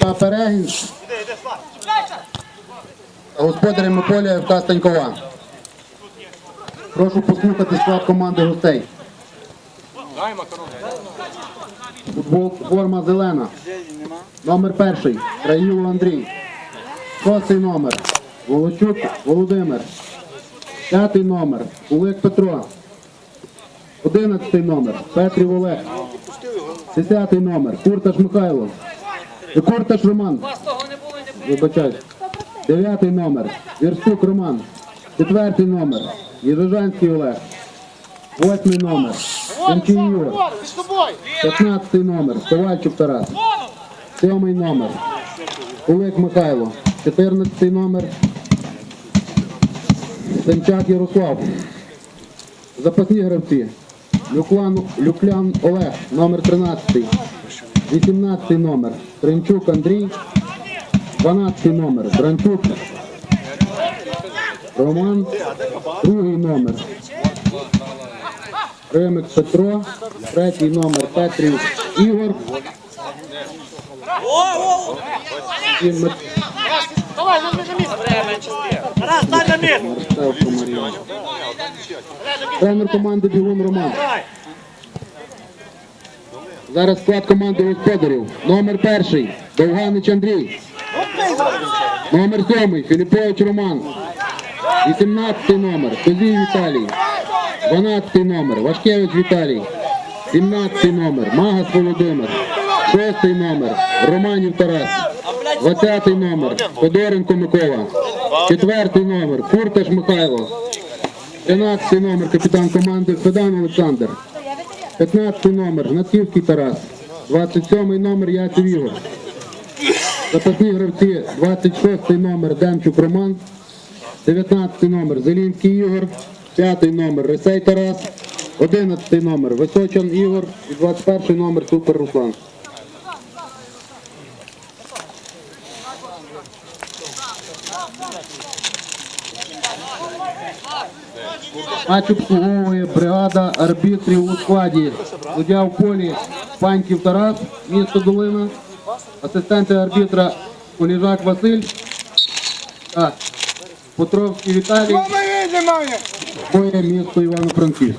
ФК Перегін. Господарями поля ФК Станькова. Прошу послухати склад команди гостей. Футбол, форма зелена. Номер перший. Країло Андрій. Шостий номер. Волочук Володимир. П'ятий номер. Кулик Петро. Одинадцятий номер. Петрів Олег. Десятий номер. Курташ Михайло. І Курташ Роман. Вибачаюсь. Дев'ятий номер. Вірстук Роман. Четвертий номер. Єжижанський Олег. Восьмий номер. Семчий Ігор. П'ятнадцятий номер. Ковальчук Тарас. Сьомий номер. Кулик Михайло. Чотирнадцятий номер. Семчак Ярослав. Запасні гравці. Люклян Олег, номер 13. 18 номер. Тринчук Андрій. 12 номер. Дранчук. Роман. Другий номер. Ремик Петро. Третій номер Петрів Ігор. І Давай, на місце. Раз, стань на місце. Тренер команди Білун Роман. Зараз склад команди господарів. Номер перший Довганич Андрій. Номер сьомий Філіпович Роман. 18 номер Козій Віталій. 12 номер Вашкевич Віталій. 17 номер Магас Володимир. 6 номер Романів Тарас. 20 номер Федоренко Микола. 4 номер Курташ Михайло. 13 номер капітан команди Федан Олександр. 15 номер Гнатівський Тарас. 27 номер Яцев Ігор. Запасні гравці 26 номер Демчук Роман. 19 номер Зелінський Ігор. 5 номер Рисей Тарас. 11 номер Височан Ігор. І 21 номер Супер Руслан. Матч обслуговує бригада арбітрів у складі. Суддя в полі Паньків Тарас, місто Долина, асистенти арбітра Коліжак Василь, а, Потровський Віталій, боє місто Івано-Франківськ.